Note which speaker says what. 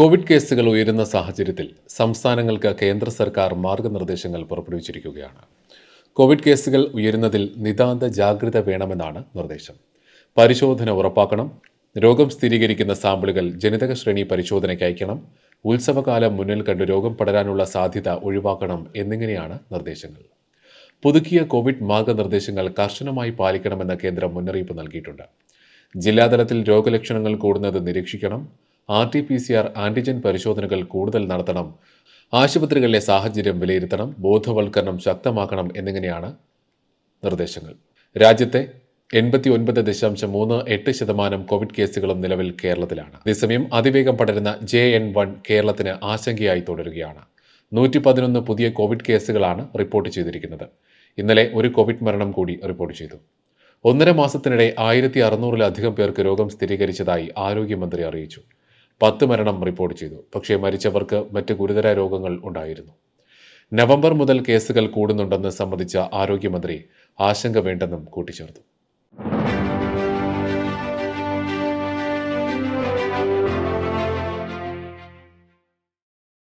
Speaker 1: Covid കേസുകൾ ഉയരുന്ന സാഹചര്യത്തിൽ സംസ്ഥാനങ്ങൾക്ക് കേന്ദ്ര സർക്കാർ മാർഗനിർദ്ദേശങ്ങൾ പുറപ്പെടുവിച്ചിരിക്കുകയാണ്. കോവിഡ് കേസുകൾ ഉയരുന്നതിൽ നിതാന്ത ജാഗ്രത വേണമെന്നാണ് നിർദ്ദേശം. പരിശോധന ഉറപ്പാക്കണം. രോഗം സ്ഥിരീകരിക്കുന്ന സാമ്പിളുകൾ ജനിതക ശ്രേണി പരിശോധനയ്ക്ക് അയക്കണം. ഉത്സവകാലം മുന്നിൽ കണ്ട് രോഗം പടരാനുള്ള സാധ്യത ഒഴിവാക്കണം എന്നിങ്ങനെയാണ് നിർദ്ദേശങ്ങൾ. പുതുക്കിയ കോവിഡ് മാർഗനിർദ്ദേശങ്ങൾ കർശനമായി പാലിക്കണമെന്ന് കേന്ദ്രം മുന്നറിയിപ്പ് നൽകിയിട്ടുണ്ട്. ജില്ലാതലത്തിൽ രോഗലക്ഷണങ്ങൾ കൂടുന്നത് നിരീക്ഷിക്കണം. R T P C R antigen പരിശോധനകൾ കൂടുതൽ നടത്തണം. ആശുപത്രികളിലെ സാഹചര്യം വിലയിരുത്തണം. ബോധവൽക്കരണം ശക്തമാക്കണം എന്നിങ്ങനെയാണ് നിർദ്ദേശങ്ങൾ. രാജ്യത്തെ എൺപത്തി ഒൻപത് ദശാംശം മൂന്ന് എട്ട് ശതമാനം കോവിഡ് കേസുകളും നിലവിൽ കേരളത്തിലാണ്. അതേസമയം അതിവേഗം പടരുന്ന ജെ എൻ വൺ കേരളത്തിന് ആശങ്കയായി തുടരുകയാണ്. നൂറ്റി പതിനൊന്ന് പുതിയ കോവിഡ് കേസുകളാണ് റിപ്പോർട്ട് ചെയ്തിരിക്കുന്നത്. ഇന്നലെ ഒരു കോവിഡ് മരണം കൂടി റിപ്പോർട്ട് ചെയ്തു. ഒന്നര മാസത്തിനിടെ ആയിരത്തി അറുന്നൂറിലധികം പേർക്ക് രോഗം സ്ഥിരീകരിച്ചതായി ആരോഗ്യമന്ത്രി അറിയിച്ചു. പത്ത് മരണം റിപ്പോർട്ട് ചെയ്തു. പക്ഷേ മരിച്ചവർക്ക് മറ്റ് ഗുരുതര രോഗങ്ങൾ ഉണ്ടായിരുന്നു. നവംബർ മുതൽ കേസുകൾ കൂടുന്നുണ്ടെന്ന് സംബന്ധിച്ച ആരോഗ്യമന്ത്രി ആശങ്ക വേണ്ടെന്നും കൂട്ടിച്ചേർത്തു.